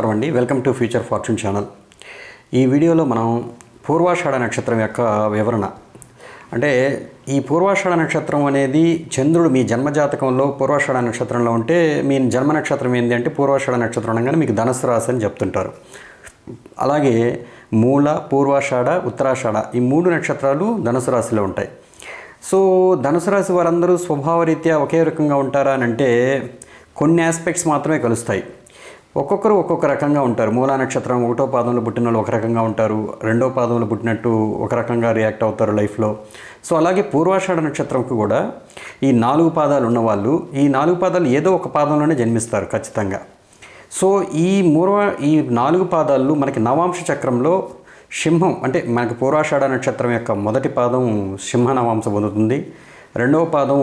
నమస్కారం అండి. Welcome to future fortune channel. ఈ వీడియోలో మనం పూర్వాషాఢ నక్షత్రం యొక్క వివరణ. అంటే ఈ పూర్వాషాఢ నక్షత్రం అనేది చంద్రుడు మీ జన్మజాతకంలో పూర్వాషాఢ నక్షత్రంలో ఉంటే మీ జన్మ నక్షత్రం ఏంటి అంటే పూర్వాషాఢ నక్షత్రం అనగానే మీకు ధనస్సు రాశి అని చెప్తుంటారు. అలాగే మూల పూర్వాషాఢ ఉత్తరాషాఢ ఈ మూడు నక్షత్రాలు ధనుసు రాశిలో ఉంటాయి. సో ధనుసు రాశి వారందరూ స్వభావరీత్యా ఒకే రకంగా ఉంటారా అని అంటే కొన్ని ఆస్పెక్ట్స్ మాత్రమే కలుస్తాయి. ఒక్కొక్కరు ఒక్కొక్క రకంగా ఉంటారు. మూలా నక్షత్రం ఒకటో పాదంలో పుట్టిన వాళ్ళు ఒక రకంగా ఉంటారు. రెండో పాదంలో పుట్టినట్టు ఒక రకంగా రియాక్ట్ అవుతారు లైఫ్లో. సో అలాగే పూర్వాషాఢ నక్షత్రంకు కూడా ఈ నాలుగు పాదాలు ఉన్నవాళ్ళు ఈ నాలుగు పాదాలు ఏదో ఒక పాదంలోనే జన్మిస్తారు ఖచ్చితంగా. సో ఈ మూర్వ ఈ నాలుగు పాదాలు మనకి నవాంశ చక్రంలో సింహం అంటే మనకి పూర్వాషాఢ నక్షత్రం యొక్క మొదటి పాదం సింహ నవాంశ పొందుతుంది. రెండవ పాదం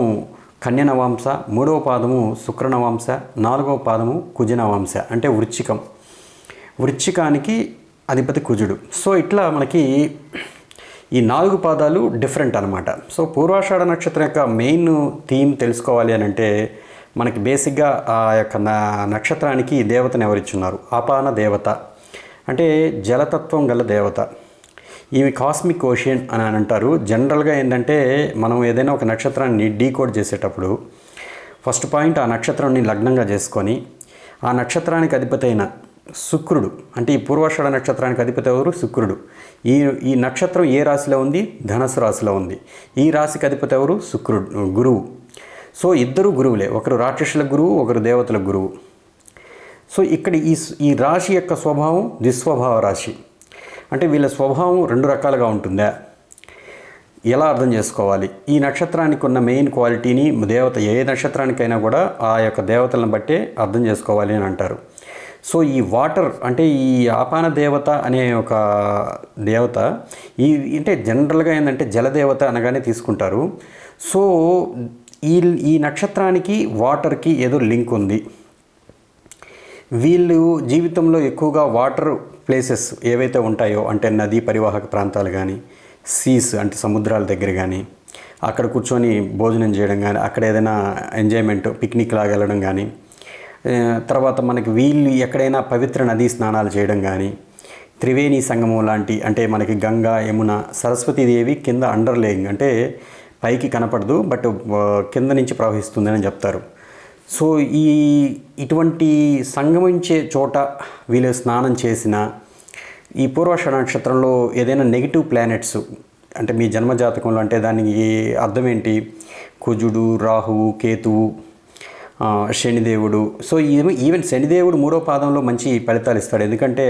కన్యనవాంశ మూడవ పాదము శుక్రనవాంశ నాలుగవ పాదము కుజనవాంశ అంటే వృచ్చికం. వృచ్చికానికి అధిపతి కుజుడు. సో ఇట్లా మనకి ఈ నాలుగు పాదాలు డిఫరెంట్ అనమాట సో పూర్వాషాఢ నక్షత్రం యొక్క మెయిన్ థీమ్ తెలుసుకోవాలి అని అంటే మనకి బేసిక్గా ఆ యొక్క నక్షత్రానికి దేవతను ఎవరిచ్చున్నారు ఆపాన దేవత. అంటే జలతత్వం గల దేవత. ఇవి కాస్మిక్ ఓషియన్ అని అని అంటారు. జనరల్గా ఏంటంటే మనం ఏదైనా ఒక నక్షత్రాన్ని డీకోడ్ చేసేటప్పుడు ఫస్ట్ పాయింట్ ఆ నక్షత్రాన్ని లగ్నంగా చేసుకొని ఆ నక్షత్రానికి అధిపతైన శుక్రుడు అంటే ఈ పూర్వాషాఢ నక్షత్రానికి అధిపతి ఎవరు? శుక్రుడు. ఈ ఈ నక్షత్రం ఏ రాశిలో ఉంది? ధనస్సు రాశిలో ఉంది. ఈ రాశికి అధిపతి ఎవరు? శుక్రుడు గురువు. సో ఇద్దరు గురువులే. ఒకరు రాక్షసుల గురువు ఒకరు దేవతల గురువు. సో ఇక్కడ ఈ ఈ రాశి యొక్క స్వభావం దుస్వభావ రాశి. అంటే వీళ్ళ స్వభావం రెండు రకాలుగా ఉంటుందా? ఎలా అర్థం చేసుకోవాలి? ఈ నక్షత్రానికి ఉన్న మెయిన్ క్వాలిటీని దేవత ఏ నక్షత్రానికైనా కూడా ఆ యొక్క దేవతలను బట్టే అర్థం చేసుకోవాలి అని అంటారు. సో ఈ వాటర్ అంటే ఈ ఆపాన దేవత అనే ఒక దేవత ఈ అంటే జనరల్గా ఏంటంటే జలదేవత అనగానే తీసుకుంటారు. సో ఈ ఈ నక్షత్రానికి వాటర్కి ఏదో లింక్ ఉంది. వీళ్ళు జీవితంలో ఎక్కువగా వాటర్ ప్లేసెస్ ఏవైతే ఉంటాయో అంటే నదీ పరివాహక ప్రాంతాలు కానీ సీస్ అంటే సముద్రాల దగ్గర కానీ అక్కడ కూర్చొని భోజనం చేయడం కానీ అక్కడ ఏదైనా ఎంజాయ్మెంట్ పిక్నిక్ లాగా వెళ్ళడం కానీ తర్వాత మనకి వీళ్ళు ఎక్కడైనా పవిత్ర నదీ స్నానాలు చేయడం కానీ త్రివేణి సంగమం లాంటి అంటే మనకి గంగా యమున సరస్వతీదేవి కింద అండర్లేయింగ్ అంటే పైకి కనపడదు బట్ కింద నుంచి ప్రవహిస్తుందని చెప్తారు. సో ఈ ఇటువంటి సంగమించే చోట వీళ్ళు స్నానం చేసిన ఈ పూర్వాషాఢ నక్షత్రంలో ఏదైనా నెగిటివ్ ప్లానెట్స్ అంటే మీ జన్మజాతకంలో అంటే దానికి అర్థం ఏంటి? కుజుడు రాహువు కేతువు శనిదేవుడు. సో ఈవెన్ శనిదేవుడు మూడో పాదంలో మంచి ఫలితాలు ఇస్తాడు. ఎందుకంటే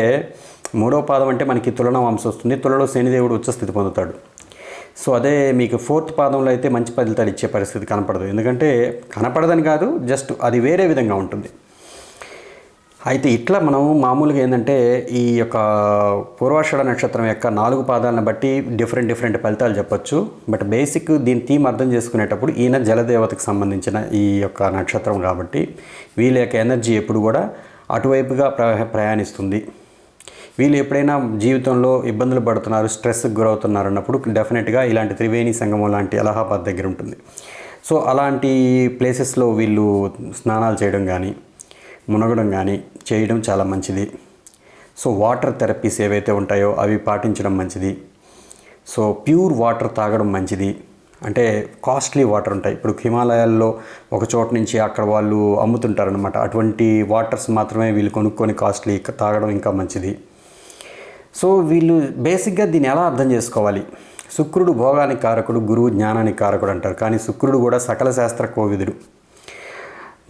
మూడో పాదం అంటే మనకి తులన వంశం వస్తుంది. తులలో శనిదేవుడు ఉచ్చస్థితి పొందుతాడు. సో అదే మీకు ఫోర్త్ పాదంలో అయితే మంచి ఫలితాలు ఇచ్చే పరిస్థితి కనపడదు. ఎందుకంటే కనపడదని కాదు జస్ట్ అది వేరే విధంగా ఉంటుంది. అయితే ఇట్లా మనం మామూలుగా ఏంటంటే ఈ యొక్క పూర్వాషాఢ నక్షత్రం యొక్క నాలుగు పాదాలను బట్టి డిఫరెంట్ డిఫరెంట్ ఫలితాలు చెప్పొచ్చు. బట్ బేసిక్ దీని థీమ్ అర్థం చేసుకునేటప్పుడు ఈయన జలదేవతకు సంబంధించిన ఈ యొక్క నక్షత్రం కాబట్టి వీళ్ళ యొక్క ఎనర్జీ ఎప్పుడు కూడా అటువైపుగా ప్ర ప్రయాణిస్తుంది. వీళ్ళు ఎప్పుడైనా జీవితంలో ఇబ్బందులు పడుతున్నారు స్ట్రెస్కి గురవుతున్నారు అన్నప్పుడు డెఫినెట్గా ఇలాంటి త్రివేణి సంగమం లాంటి అలహాబాద్ దగ్గర ఉంటుంది. సో అలాంటి ప్లేసెస్లో వీళ్ళు స్నానాలు చేయడం కానీ మునగడం కానీ చేయడం చాలా మంచిది. సో వాటర్ థెరపీస్ ఏవైతే ఉంటాయో అవి పాటించడం మంచిది. సో ప్యూర్ వాటర్ తాగడం మంచిది. అంటే కాస్ట్లీ వాటర్ ఉంటాయి. ఇప్పుడు హిమాలయాల్లో ఒక చోట నుంచి అక్కడ వాళ్ళు అమ్ముతుంటారనమాట అటువంటి వాటర్స్ మాత్రమే వీళ్ళు కొనుక్కొని కాస్ట్లీ తాగడం ఇంకా మంచిది. సో వీళ్ళు బేసిక్గా దీన్ని ఎలా అర్థం చేసుకోవాలి? శుక్రుడు భోగానికి కారకుడు గురువు జ్ఞానానికి కారకుడు అంటారు. కానీ శుక్రుడు కూడా సకల శాస్త్ర కోవిదుడు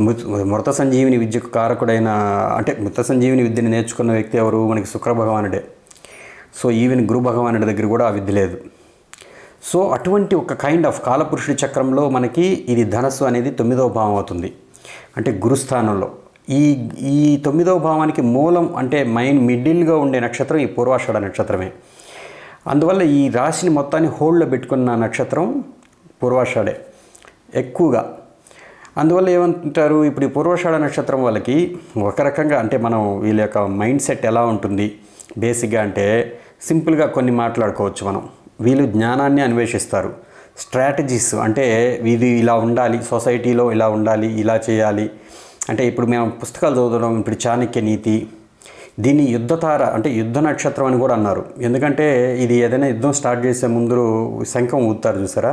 మృత మృత సంజీవిని విద్యకు కారకుడైన అంటే మృత సంజీవిని విద్యను నేర్చుకున్న వ్యక్తి ఎవరు? మనకి శుక్ర భగవానుడే. సో ఈవెన్ గురు భగవానుడి దగ్గర కూడా ఆ విద్య లేదు. సో అటువంటి ఒక కైండ్ ఆఫ్ కాలపురుషుడి చక్రంలో మనకి ఇది ధనస్సు అనేది తొమ్మిదవ భావం అవుతుంది. అంటే గురుస్థానంలో. ఈ ఈ తొమ్మిదవ భావానికి మూలం అంటే మైన్ మిడిల్గా ఉండే నక్షత్రం ఈ పూర్వాషాఢ నక్షత్రమే. అందువల్ల ఈ రాశిని మొత్తాన్ని హోల్డ్లో పెట్టుకున్న నక్షత్రం పూర్వాషాఢే ఎక్కువగా. అందువల్ల ఏమంటారు? ఇప్పుడు ఈ పూర్వాషాఢ నక్షత్రం వాళ్ళకి ఒక రకంగా అంటే మనం వీళ్ళ యొక్క మైండ్ సెట్ ఎలా ఉంటుంది? బేసిక్గా అంటే సింపుల్గా కొన్ని మాట్లాడుకోవచ్చు మనం. వీళ్ళు జ్ఞానాన్ని అన్వేషిస్తారు. స్ట్రాటజీస్ అంటే ఇది ఇలా ఉండాలి సొసైటీలో ఇలా ఉండాలి ఇలా చేయాలి. అంటే ఇప్పుడు మేము పుస్తకాలు చదవడం ఇప్పుడు చాణక్య నీతి దీన్ని యుద్ధతార అంటే యుద్ధ నక్షత్రం అని కూడా అన్నారు. ఎందుకంటే ఇది ఏదైనా యుద్ధం స్టార్ట్ చేసే ముందు శంఖం ఊతారు చూసారా?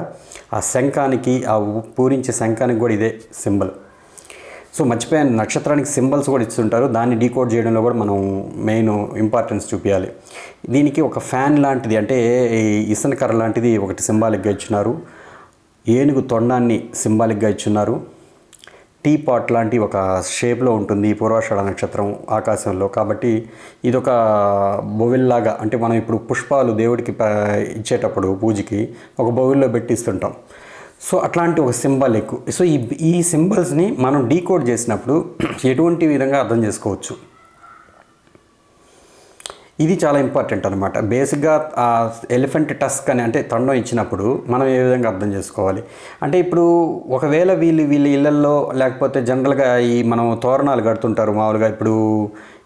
ఆ శంఖానికి ఆ పూరించే శంఖానికి కూడా ఇదే సింబల్. సో మర్చిపోయాను నక్షత్రానికి సింబల్స్ కూడా ఇస్తుంటారు. దాన్ని డీకోడ్ చేయడంలో కూడా మనం మెయిన్ ఇంపార్టెన్స్ చూపించాలి దీనికి ఒక ఫ్యాన్ లాంటిది అంటే ఈ ఇసనకర్ర లాంటిది ఒకటి సింబాలిక్గా ఇచ్చినారు. ఏనుగు తొండాన్ని సింబాలిక్గా ఇచ్చున్నారు టీ పాట్ లాంటి ఒక షేప్లో ఉంటుంది పూర్వాషాఢ నక్షత్రం ఆకాశంలో. కాబట్టి ఇదొక బొవిల్లాగా అంటే మనం ఇప్పుడు పుష్పాలు దేవుడికి ఇచ్చేటప్పుడు పూజకి ఒక బొవిల్లో పెట్టిస్తుంటాం. సో అట్లాంటి ఒక సింబల్ ఎక్కువ సో ఈ ఈ సింబల్స్ని మనం డీకోడ్ చేసినప్పుడు ఎటువంటి విధంగా అర్థం చేసుకోవచ్చు? ఇది చాలా ఇంపార్టెంట్ అనమాట బేసిక్గా ఆ ఎలిఫెంట్ టస్క్ అని అంటే తండం ఇచ్చినప్పుడు మనం ఏ విధంగా అర్థం చేసుకోవాలి? అంటే ఇప్పుడు ఒకవేళ వీళ్ళు వీళ్ళ ఇళ్ళల్లో లేకపోతే జనరల్గా ఈ మనం తోరణాలు కడుతుంటారు మామూలుగా ఇప్పుడు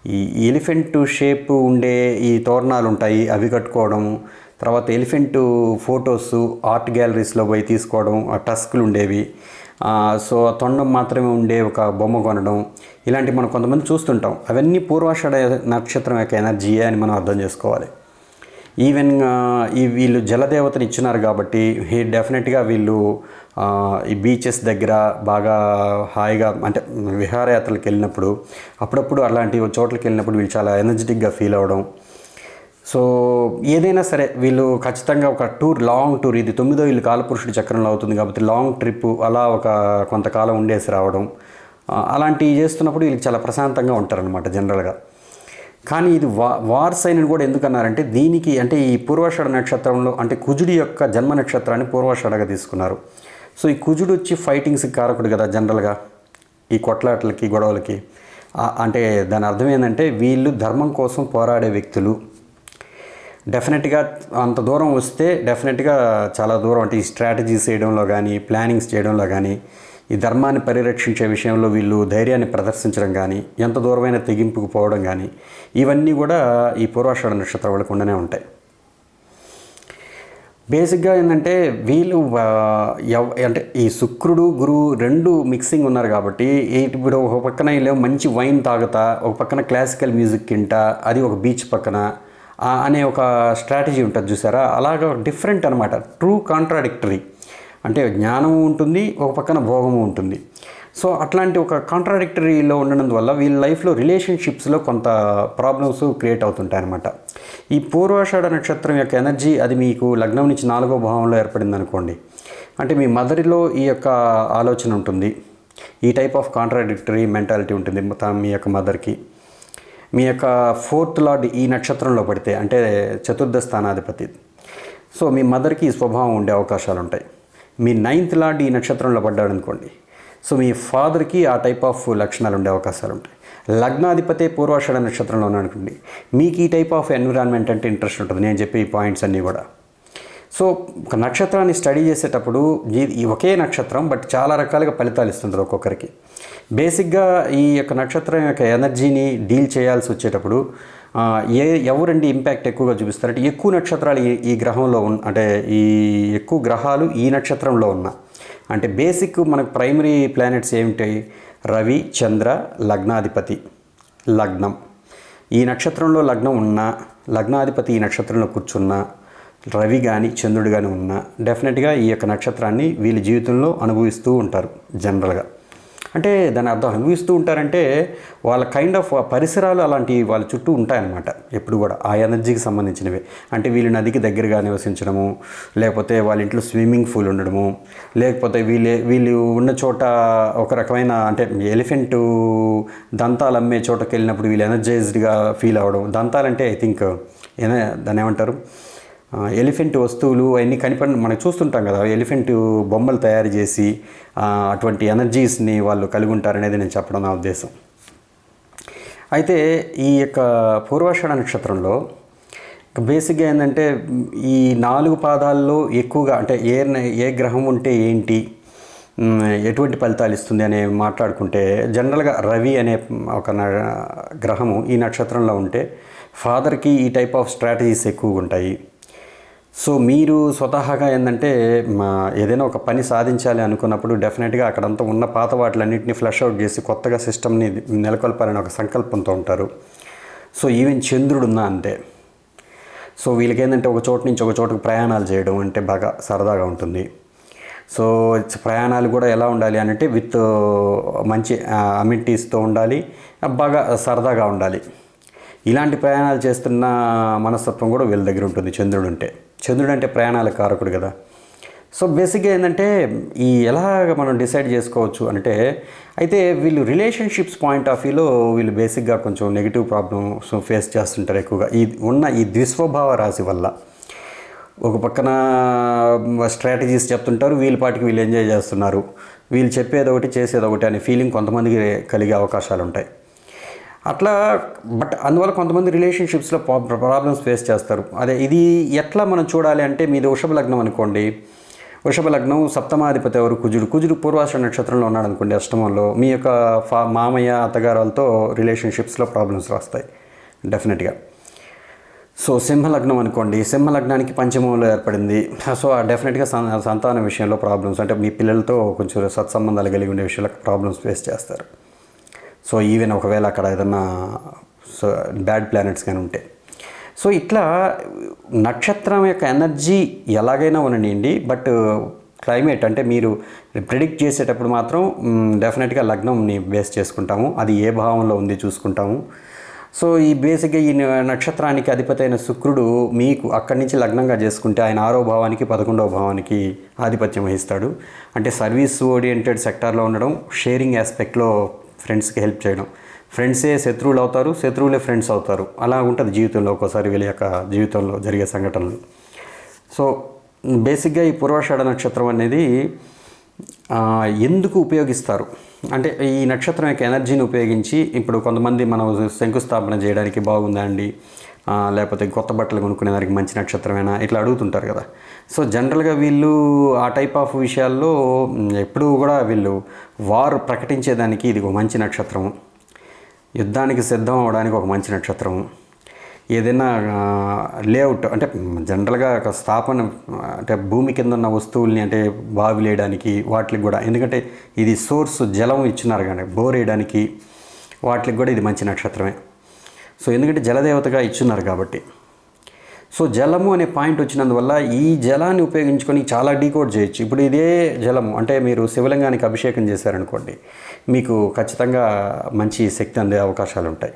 ఈ ఎలిఫెంట్ షేప్ ఉండే ఈ తోరణాలు ఉంటాయి అవి కట్టుకోవడం తర్వాత ఎలిఫెంట్ ఫొటోస్ ఆర్ట్ గ్యాలరీస్లో పోయి తీసుకోవడం ఆ టస్క్లు ఉండేవి. సో ఆ తొండం మాత్రమే ఉండే ఒక బొమ్మ కొనడం ఇలాంటి మనం కొంతమంది చూస్తుంటాం. అవన్నీ పూర్వాషాఢ నక్షత్రం యొక్క ఎనర్జీయే అని మనం అర్థం చేసుకోవాలి. ఈవెన్ ఈ వీళ్ళు జలదేవతని ఇచ్చినారు కాబట్టి హీ డెఫినెట్గా వీళ్ళు ఈ బీచెస్ దగ్గర బాగా హాయిగా అంటే విహారయాత్రలకు వెళ్ళినప్పుడు అప్పుడప్పుడు అలాంటి చోట్లకి వెళ్ళినప్పుడు వీళ్ళు చాలా ఎనర్జెటిక్గా ఫీల్ అవ్వడం సో ఏదైనా సరే వీళ్ళు ఖచ్చితంగా ఒక టూర్ లాంగ్ టూర్ ఇది తొమ్మిదో వీళ్ళు కాలపురుషుడి చక్రంలో అవుతుంది కాబట్టి లాంగ్ ట్రిప్ అలా ఒక కొంతకాలం ఉండేసి రావడం. అలాంటివి చేస్తున్నప్పుడు వీళ్ళకి చాలా ప్రశాంతంగా ఉంటారనమాట జనరల్గా. కానీ ఇది వా వార్ సైన్ కూడా ఎందుకన్నారంటే దీనికి అంటే ఈ పూర్వాషాఢ నక్షత్రంలో అంటే కుజుడి యొక్క జన్మ నక్షత్రాన్ని పూర్వాషాఢగా తీసుకున్నారు. సో ఈ కుజుడు వచ్చి ఫైటింగ్స్కి కారకుడు కదా జనరల్గా ఈ కొట్లాటలకి గొడవలకి. అంటే దాని అర్థం ఏంటంటే వీళ్ళు ధర్మం కోసం పోరాడే వ్యక్తులు. డెఫినెట్గా అంత దూరం వస్తే డెఫినెట్గా చాలా దూరం అంటే ఈ స్ట్రాటజీస్ చేయడంలో కానీ ప్లానింగ్స్ చేయడంలో కానీ ఈ ధర్మాన్ని పరిరక్షించే విషయంలో వీళ్ళు ధైర్యాన్ని ప్రదర్శించడం కానీ ఎంత దూరమైన తెగింపుకు పోవడం కానీ ఇవన్నీ కూడా ఈ పూర్వాషాఢ నక్షత్రం వాళ్ళకు ఉండనే ఉంటాయి. బేసిక్గా ఏంటంటే వీళ్ళు ఎవ్- అంటే ఈ శుక్రుడు గురువు రెండు మిక్సింగ్ ఉన్నారు కాబట్టి ఇప్పుడు ఒక పక్కన వీళ్ళు మంచి వైన్ తాగుతా ఒక పక్కన క్లాసికల్ మ్యూజిక్ వింటా అది ఒక బీచ్ పక్కన అనే ఒక స్ట్రాటజీ ఉంటుంది చూసారా? అలాగ డిఫరెంట్ అనమాట ట్రూ కాంట్రాడిక్టరీ. అంటే జ్ఞానము ఉంటుంది ఒక పక్కన భోగము ఉంటుంది. సో అట్లాంటి ఒక కాంట్రాడిక్టరీలో ఉండడం వల్ల వీళ్ళ లైఫ్లో రిలేషన్షిప్స్లో కొంత ప్రాబ్లమ్స్ క్రియేట్ అవుతుంటాయి అనమాట ఈ పూర్వాషాఢ నక్షత్రం యొక్క ఎనర్జీ అది మీకు లగ్నం నుంచి నాలుగో భావంలో ఏర్పడింది అనుకోండి అంటే మీ మదరిలో ఈ యొక్క ఆలోచన ఉంటుంది. ఈ టైప్ ఆఫ్ కాంట్రాడిక్టరీ మెంటాలిటీ ఉంటుంది మీ యొక్క మదర్కి. మీ యొక్క ఫోర్త్ లార్డ్ ఈ నక్షత్రంలో పడితే అంటే చతుర్థ స్థానాధిపతి. సో మీ మదర్కి ఈ స్వభావం ఉండే అవకాశాలు ఉంటాయి మీ నైన్త్ లార్డ్ ఈ నక్షత్రంలో పడ్డాడు అనుకోండి. సో మీ ఫాదర్కి ఆ టైప్ ఆఫ్ లక్షణాలు ఉండే అవకాశాలు ఉంటాయి. లగ్నాధిపతే పూర్వాషాఢ నక్షత్రంలో ఉన్నానుకోండి మీకు ఈ టైప్ ఆఫ్ ఎన్విరాన్మెంట్ అంటే ఇంట్రెస్ట్ ఉంటుంది. నేను చెప్పే ఈ పాయింట్స్ అన్నీ కూడా. సో ఒక నక్షత్రాన్ని స్టడీ చేసేటప్పుడు ఈ- ఒకే నక్షత్రం బట్ చాలా రకాలుగా ఫలితాలు ఇస్తుంటుంది ఒక్కొక్కరికి. బేసిక్గా ఈ యొక్క నక్షత్రం యొక్క ఎనర్జీని డీల్ చేయాల్సి వచ్చేటప్పుడు ఏ ఎవరండి ఇంపాక్ట్ ఎక్కువగా చూపిస్తారంటే ఎక్కువ నక్షత్రాలు ఈ ఈ గ్రహంలో ఉన్న అంటే ఈ ఎక్కువ గ్రహాలు ఈ నక్షత్రంలో ఉన్న. అంటే బేసిక్ మనకు ప్రైమరీ ప్లానెట్స్ ఏమిటి? రవి చంద్ర లగ్నాధిపతి లగ్నం. ఈ నక్షత్రంలో లగ్నం ఉన్నా లగ్నాధిపతి ఈ నక్షత్రంలో కూర్చున్నా రవి కానీ చంద్రుడు కానీ ఉన్నా డెఫినెట్గా ఈ యొక్క నక్షత్రాన్ని వీళ్ళ జీవితంలో అనుభవిస్తూ ఉంటారు జనరల్గా అంటే దాని అర్థం అనుభవిస్తూ ఉంటారంటే వాళ్ళ కైండ్ ఆఫ్ పరిసరాలు అలాంటి వాళ్ళ చుట్టూ ఉంటాయన్నమాట ఎప్పుడు కూడా. ఆ ఎనర్జీకి సంబంధించినవి. అంటే వీళ్ళు నదికి దగ్గరగా నివసించడము లేకపోతే వాళ్ళ ఇంట్లో స్విమ్మింగ్ పూల్ ఉండడము లేకపోతే వీళ్ళు వీళ్ళు ఉన్న చోట ఒక రకమైన అంటే ఎలిఫెంట్ దంతాలు అమ్మే చోటకి వెళ్ళినప్పుడు వీళ్ళు ఎనర్జైజ్డ్గా ఫీల్ అవ్వడం. దంతాలంటే ఐ థింక్ ఏనా దాన్ని ఏమంటారు? ఎలిఫెంట్ వస్తువులు అవన్నీ కనిపడి మనం చూస్తుంటాం కదా ఎలిఫెంట్ బొమ్మలు తయారు చేసి అటువంటి ఎనర్జీస్ని వాళ్ళు కలిగి ఉంటారనేది నేను చెప్పడం నా ఉద్దేశం. అయితే ఈ యొక్క పూర్వాషాఢ నక్షత్రంలో బేసిక్గా ఏంటంటే ఈ నాలుగు పాదాల్లో ఎక్కువగా అంటే ఏ ఏ గ్రహం ఉంటే ఏంటి ఎటువంటి ఫలితాలు ఇస్తుంది అనే మాట్లాడుకుంటే జనరల్గా రవి అనే ఒక న- గ్రహము ఈ నక్షత్రంలో ఉంటే ఫాదర్కి ఈ టైప్ ఆఫ్ స్ట్రాటజీస్ ఎక్కువగా ఉంటాయి. సో మీరు స్వతహాగా ఏంటంటే మా ఏదైనా ఒక పని సాధించాలి అనుకున్నప్పుడు డెఫినెట్గా అక్కడంతా ఉన్న పాత వాటిలన్నింటినీ ఫ్లష్ అవుట్ చేసి కొత్తగా సిస్టమ్ని నెలకొల్పాలని ఒక సంకల్పంతో ఉంటారు. సో ఈవెన్ చంద్రుడు ఉన్నా అంతే. సో వీళ్ళకి ఏంటంటే ఒక చోటు నుంచి ఒక చోటుకు ప్రయాణాలు చేయడం అంటే బాగా సరదాగా ఉంటుంది. సో ప్రయాణాలు కూడా ఎలా ఉండాలి అని అంటే విత్ మంచి అమిటీస్తో ఉండాలి బాగా సరదాగా ఉండాలి. ఇలాంటి ప్రయాణాలు చేస్తున్న మనస్తత్వం కూడా వీళ్ళ దగ్గర ఉంటుంది చంద్రుడు ఉంటే. చంద్రుడు అంటే ప్రయాణాల కారకుడు కదా. సో బేసిక్గా ఏంటంటే ఈ ఎలాగ మనం డిసైడ్ చేసుకోవచ్చు అంటే అయితే వీళ్ళు రిలేషన్షిప్స్ పాయింట్ ఆఫ్ వ్యూలో వీళ్ళు బేసిక్గా కొంచెం నెగిటివ్ ప్రాబ్లమ్స్ ఫేస్ చేస్తుంటారు ఎక్కువగా. ఈ ఉన్న ఈ ద్విస్వభావ రాశి వల్ల. ఒక పక్కన స్ట్రాటజీస్ చెప్తుంటారు వీళ్ళ పాటికి వీళ్ళు ఎంజాయ్ చేస్తున్నారు. వీళ్ళు చెప్పేది ఒకటి చేసేది ఒకటి అనే ఫీలింగ్ కొంతమందికి కలిగే అవకాశాలు ఉంటాయి అట్లా బట్ అందువల్ల కొంతమంది రిలేషన్షిప్స్లో ప్రాబ్లమ్స్ ఫేస్ చేస్తారు. అదే ఇది ఎట్లా మనం చూడాలి అంటే మీది వృషభ లగ్నం అనుకోండి. వృషభ లగ్నం సప్తమాధిపతి ఎవరు? కుజుడు. కుజుడు పూర్వాష నక్షత్రంలో ఉన్నాడు అనుకోండి అష్టమంలో. మీ యొక్క ఫా మామయ్య అత్తగారులతో రిలేషన్షిప్స్లో ప్రాబ్లమ్స్ వస్తాయి డెఫినెట్గా. సో సింహలగ్నం అనుకోండి. సింహలగ్నానికి పంచమంలో ఏర్పడింది. సో ఆ డెఫినెట్గా సంతానం సంతాన విషయంలో ప్రాబ్లమ్స్ అంటే మీ పిల్లలతో కొంచెం సత్సంబంధాలు కలిగి ఉండే విషయంలో ప్రాబ్లమ్స్ ఫేస్ చేస్తారు. సో ఈవెన్ ఒకవేళ అక్కడ ఏదన్నా సో బ్యాడ్ ప్లానెట్స్ కానీ ఉంటే. సో ఇట్లా నక్షత్రం యొక్క ఎనర్జీ ఎలాగైనా ఉండనివ్వండి బట్ క్లైమేట్ అంటే మీరు ప్రిడిక్ట్ చేసేటప్పుడు మాత్రం డెఫినెట్గా లగ్నంని బేస్ చేసుకుంటాము. అది ఏ భావంలో ఉంది చూసుకుంటాము. సో ఈ బేసిక్గా ఈ నక్షత్రానికి అధిపతి అయిన శుక్రుడు మీకు అక్కడి నుంచి లగ్నంగా చేసుకుంటే ఆయన ఆరో భావానికి పదకొండవ భావానికి ఆధిపత్యం వహిస్తాడు. అంటే సర్వీస్ ఓరియంటెడ్ సెక్టార్లో ఉండడం షేరింగ్ ఆస్పెక్ట్లో ఫ్రెండ్స్కి హెల్ప్ చేయడం. ఫ్రెండ్సే శత్రువులు అవుతారు శత్రువులే ఫ్రెండ్స్ అవుతారు. అలా ఉంటుంది జీవితంలో ఒక్కోసారి వీళ్ళ యొక్క జీవితంలో జరిగే సంఘటనలు. సో బేసిక్గా ఈ పూర్వాషాఢ నక్షత్రం అనేది ఎందుకు ఉపయోగిస్తారు? అంటే ఈ నక్షత్రం యొక్క ఎనర్జీని ఉపయోగించి ఇప్పుడు కొంతమంది మనం శంకుస్థాపన చేయడానికి బాగుందా అండి? లేకపోతే కొత్త బట్టలు కొనుక్కునే దానికి మంచి నక్షత్రమేనా? ఇట్లా అడుగుతుంటారు కదా. సో జనరల్గా వీళ్ళు ఆ టైప్ ఆఫ్ విషయాల్లో ఎప్పుడూ కూడా వీళ్ళు వారు ప్రకటించేదానికి ఇది ఒక మంచి నక్షత్రము. యుద్ధానికి సిద్ధం అవడానికి ఒక మంచి నక్షత్రం ఏదైనా లేఅవుట్ అంటే జనరల్గా ఒక స్థాపన అంటే భూమి కింద ఉన్న వస్తువుల్ని అంటే బావి వేయడానికి వాటికి కూడా ఎందుకంటే ఇది సోర్స్ జలం ఇచ్చినారు కానీ బోర్ వేయడానికి వాటికి కూడా ఇది మంచి నక్షత్రమే. సో ఎందుకంటే జలదేవతగా ఇచ్చున్నారు కాబట్టి. సో జలము అనే పాయింట్ వచ్చినందువల్ల ఈ జలాన్ని ఉపయోగించుకొని చాలా డీకోడ్ చేయొచ్చు. ఇప్పుడు ఇదే జలము అంటే మీరు శివలింగానికి అభిషేకం చేశారనుకోండి మీకు ఖచ్చితంగా మంచి శక్తి అందే అవకాశాలు ఉంటాయి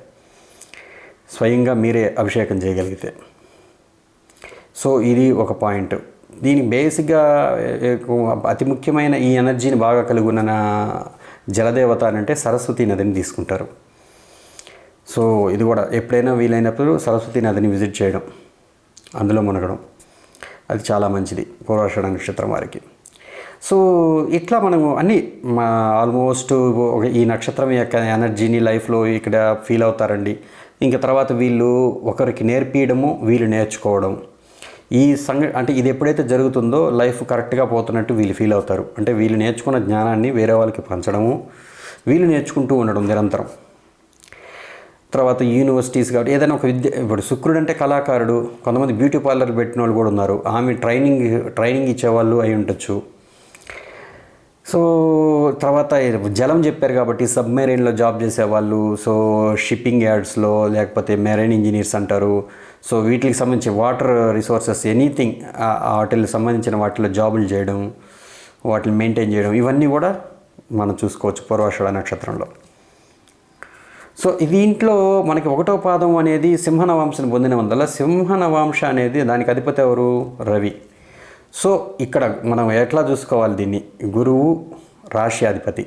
స్వయంగా మీరే అభిషేకం చేయగలిగితే. సో ఇది ఒక పాయింట్. దీని బేసిక్గా ఎక్కువ అతి ముఖ్యమైన ఈ ఎనర్జీని బాగా కలిగి జలదేవత అని అంటే సరస్వతి నదిని తీసుకుంటారు. సో ఇది కూడా ఎప్పుడైనా వీలైనప్పుడు సరస్వతి నదిని విజిట్ చేయడం అందులో మునగడం. అది చాలా మంచిది పూర్వాషాఢ నక్షత్రం వారికి. సో ఇట్లా మనము అన్నీ మా ఆల్మోస్ట్ ఒక ఈ నక్షత్రం యొక్క ఎనర్జీని లైఫ్లో ఇక్కడ ఫీల్ అవుతారండి. ఇంకా తర్వాత వీళ్ళు ఒకరికి నేర్పించడము వీళ్ళు నేర్చుకోవడం. ఈ సంఘ అంటే ఇది ఎప్పుడైతే జరుగుతుందో లైఫ్ కరెక్ట్గా పోతున్నట్టు వీళ్ళు ఫీల్ అవుతారు. అంటే వీళ్ళు నేర్చుకున్న జ్ఞానాన్ని వేరే వాళ్ళకి పంచడము వీళ్ళు నేర్చుకుంటూ ఉండడం నిరంతరం. తర్వాత యూనివర్సిటీస్ కాబట్టి ఏదైనా ఒక విద్య ఇప్పుడు శుక్రుడు అంటే కళాకారుడు కొంతమంది బ్యూటీ పార్లర్ పెట్టిన వాళ్ళు కూడా ఉన్నారు. ఆమె ట్రైనింగ్ ట్రైనింగ్ ఇచ్చేవాళ్ళు అయి ఉండొచ్చు. సో తర్వాత జలం చెప్పారు కాబట్టి సబ్మెరైన్లో జాబ్ చేసేవాళ్ళు సో షిప్పింగ్ యార్డ్స్లో లేకపోతే మెరైన్ ఇంజనీర్స్ అంటారు. సో వీటికి సంబంధించి వాటర్ రిసోర్సెస్ ఎనీథింగ్ వాటికి సంబంధించిన వాటిలో జాబులు చేయడం వాటిని మెయింటైన్ చేయడం ఇవన్నీ కూడా మనం చూసుకోవచ్చు పూర్వాషాఢ నక్షత్రంలో. సో దీంట్లో మనకి ఒకటో పాదం అనేది సింహనవాంశను పొందిన వల్ల సింహనవాంశ అనేది దానికి అధిపతి ఎవరు? రవి. సో ఇక్కడ మనం ఎట్లా చూసుకోవాలి దీన్ని? గురువు రాశి అధిపతి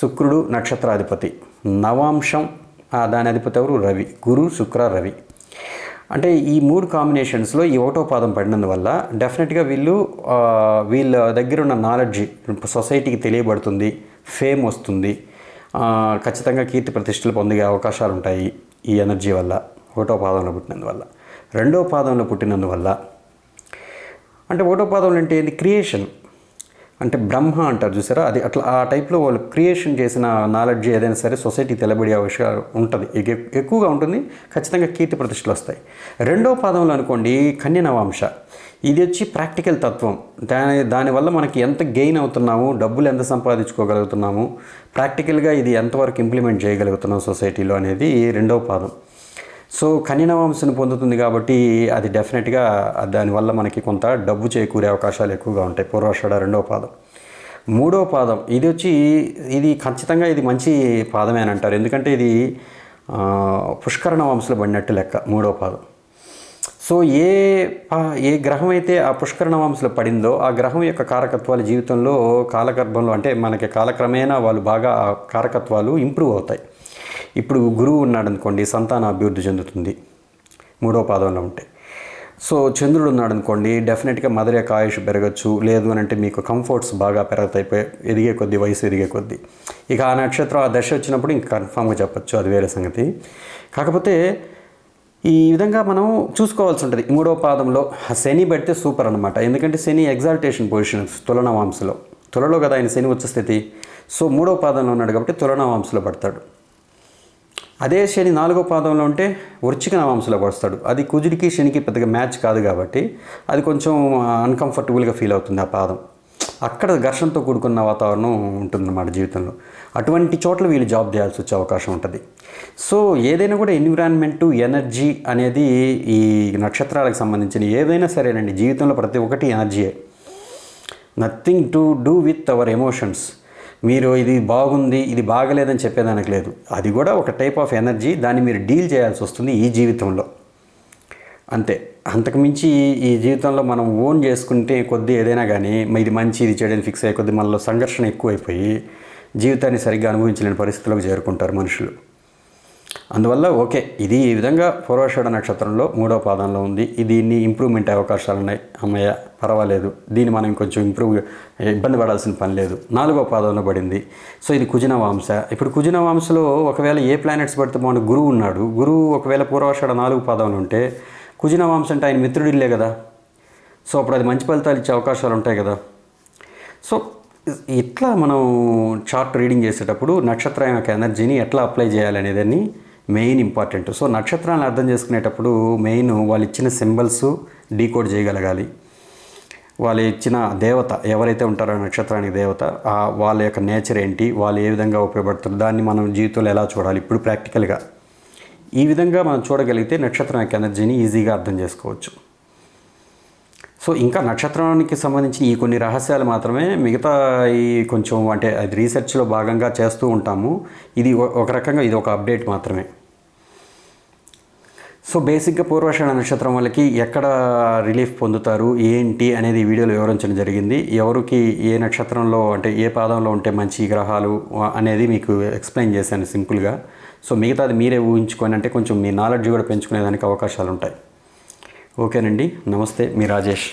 శుక్రుడు నక్షత్రాధిపతి. నవాంశం దాని అధిపతి ఎవరు? రవి. గురు శుక్ర రవి. అంటే ఈ మూడు కాంబినేషన్స్లో ఈ ఒకటో పాదం పడినందువల్ల డెఫినెట్గా వీళ్ళు వీళ్ళ దగ్గర ఉన్న నాలెడ్జ్ సొసైటీకి తెలియబడుతుంది ఫేమ్ వస్తుంది. ఖచ్చితంగా కీర్తి ప్రతిష్టలు పొందే అవకాశాలు ఉంటాయి ఈ ఎనర్జీ వల్ల ఒకటో పాదంలో పుట్టినందువల్ల. రెండో పాదంలో పుట్టినందువల్ల అంటే ఒకటో పాదంలో అంటే ఏంటి క్రియేషన్. అంటే బ్రహ్మ అంటారు చూసారా? అది అట్లా ఆ టైప్లో వాళ్ళు క్రియేషన్ చేసిన నాలెడ్జ్ ఏదైనా సరే సొసైటీ తెలబడి అవకాశం ఉంటుంది. ఎక్కువగా ఉంటుంది ఖచ్చితంగా కీర్తి ప్రతిష్టలు వస్తాయి. రెండో పాదంలో అనుకోండి కన్యనవాంశ ఇది వచ్చి ప్రాక్టికల్ తత్వం. దాని దానివల్ల మనకి ఎంత గెయిన్ అవుతున్నాము డబ్బులు ఎంత సంపాదించుకోగలుగుతున్నాము ప్రాక్టికల్గా ఇది ఎంతవరకు ఇంప్లిమెంట్ చేయగలుగుతున్నాం సొసైటీలో అనేది రెండవ పాదం. సో కన్యనవాంశను పొందుతుంది కాబట్టి అది డెఫినెట్గా దానివల్ల మనకి కొంత డబ్బు చేకూరే అవకాశాలు ఎక్కువగా ఉంటాయి. పూర్వాషాఢ రెండవ పాదం. మూడవ పాదం. ఇది వచ్చి ఇది ఖచ్చితంగా ఇది మంచి పాదమే అని అంటారు. ఎందుకంటే ఇది పుష్కరణ వంశలు పడినట్టు లెక్క. మూడవ పాదం. సో ఏ ఏ గ్రహం అయితే ఆ పుష్కరణ వంశలో పడిందో ఆ గ్రహం యొక్క కారకత్వాలు జీవితంలో కాలగర్భంలో అంటే మనకి కాలక్రమేణా వాళ్ళు బాగా ఆ కారకత్వాలు ఇంప్రూవ్ అవుతాయి. ఇప్పుడు గురువు ఉన్నాడు అనుకోండి సంతాన అభివృద్ధి చెందుతుంది మూడో పాదంలో ఉంటే. సో చంద్రుడు ఉన్నాడు అనుకోండి డెఫినెట్గా మదర్ యొక్క ఆయుష్ పెరగచ్చు లేదు అని అంటే మీకు కంఫర్ట్స్ బాగా పెరుగుతాయి ఎదిగే కొద్దీ వయసు ఎదిగే కొద్దీ. ఇక ఆ నక్షత్రం ఆ దశ వచ్చినప్పుడు ఇంక కన్ఫామ్గా చెప్పచ్చు అది వేరే సంగతి. కాకపోతే ఈ విధంగా మనం చూసుకోవాల్సి ఉంటుంది. మూడో పాదంలో ఆ శని పెడితే సూపర్ అనమాట ఎందుకంటే శని ఎగ్జాల్టేషన్ పొజిషన్ తులనవాంశలో. తులలో కదా ఆయన శని వచ్చే స్థితి. సో మూడో పాదంలో ఉన్నాడు కాబట్టి తులనవాంశలో పడతాడు. అదే శని నాలుగో పాదంలో ఉంటే వృచ్చిక నవాంశలో వస్తాడు అది కుజుడికి శనికి పెద్దగా మ్యాచ్ కాదు కాబట్టి అది కొంచెం అన్కంఫర్టబుల్గా ఫీల్ అవుతుంది ఆ పాదం. అక్కడ ఘర్షణతో కూడుకున్న వాతావరణం ఉంటుందన్నమాట జీవితంలో. అటువంటి చోట్ల వీళ్ళు జాబ్ చేయాల్సి వచ్చే అవకాశం ఉంటుంది. సో ఏదైనా కూడా ఎన్విరాన్మెంటు ఎనర్జీ అనేది ఈ నక్షత్రాలకు సంబంధించిన ఏదైనా సరేనండి జీవితంలో ప్రతి ఒక్కటి ఎనర్జీయే. Nothing to do with our emotions. మీరు ఇది బాగుంది ఇది బాగలేదని చెప్పేదానికి లేదు. అది కూడా ఒక టైప్ ఆఫ్ ఎనర్జీ దాన్ని మీరు డీల్ చేయాల్సి వస్తుంది ఈ జీవితంలో. అంతే. అంతకుమించి ఈ జీవితంలో మనం ఓన్ చేసుకుంటే కొద్ది ఏదైనా కానీ ఇది మంచి ఇది చేయడానికి ఫిక్స్ అయ్యే కొద్ది మనలో సంఘర్షణ ఎక్కువైపోయి జీవితాన్ని సరిగ్గా అనుభవించలేని పరిస్థితులకు చేరుకుంటారు మనుషులు. అందువల్ల ఓకే ఇది ఈ విధంగా పూర్వాషాఢ నక్షత్రంలో మూడో పాదంలో ఉంది. దీన్ని ఇంప్రూవ్మెంట్ అవకాశాలు ఉన్నాయి. అమ్మయ్య పర్వాలేదు. దీన్ని మనం కొంచెం ఇంప్రూవ్ ఇబ్బంది పడాల్సిన పని లేదు. నాలుగో పాదంలో పడింది. సో ఇది కుజిన వాంశ ఇప్పుడు కుజిన వాంశలో ఒకవేళ ఏ ప్లానెట్స్ పడితే బాగుంది గురువు ఉన్నాడు. గురువు ఒకవేళ పూర్వాషాఢ నాలుగు పాదంలో ఉంటే కుజిన వాంశ అంటే ఆయన మిత్రుడిల్లే కదా. సో అప్పుడు అది మంచి ఫలితాలు ఇచ్చే అవకాశాలు ఉంటాయి కదా. సో ఇట్లా మనం చార్ట్ రీడింగ్ చేసేటప్పుడు నక్షత్రం యొక్క ఎనర్జీని ఎట్లా అప్లై చేయాలనేదాన్ని మెయిన్ ఇంపార్టెంట్. సో నక్షత్రాలను అర్థం చేసుకునేటప్పుడు మెయిన్ వాళ్ళు ఇచ్చిన సింబల్స్ డీకోడ్ చేయగలగాలి. వాళ్ళు ఇచ్చిన దేవత ఎవరైతే ఉంటారో నక్షత్రానికి దేవత ఆ వాళ్ళ యొక్క నేచర్ ఏంటి వాళ్ళు ఏ విధంగా ఉపయోగపడుతుంది దాన్ని మనం జీవితంలో ఎలా చూడాలి ఇప్పుడు ప్రాక్టికల్గా. ఈ విధంగా మనం చూడగలిగితే నక్షత్రం యొక్క ఎనర్జీని ఈజీగా అర్థం చేసుకోవచ్చు. సో ఇంకా నక్షత్రానికి సంబంధించిన ఈ కొన్ని రహస్యాలు మాత్రమే మిగతా ఈ కొంచెం అంటే అది రీసెర్చ్లో భాగంగా చేస్తూ ఉంటాము. ఇది ఒక రకంగా ఇది ఒక అప్డేట్ మాత్రమే. సో బేసిక్గా పూర్వాషాఢ నక్షత్రం వాళ్ళకి ఎక్కడ రిలీఫ్ పొందుతారు ఏంటి అనేది వీడియోలో వివరించడం జరిగింది. ఎవరికి ఏ నక్షత్రంలో అంటే ఏ పాదంలో ఉంటే మంచి గ్రహాలు అనేది మీకు ఎక్స్ప్లెయిన్ చేశాను సింపుల్గా. సో మిగతాది మీరే ఊహించుకొని అంటే కొంచెం మీ నాలెడ్జ్ కూడా పెంచుకునేదానికి అవకాశాలు ఉంటాయి ఓకేనండి. నమస్తే మీ రాజేష్.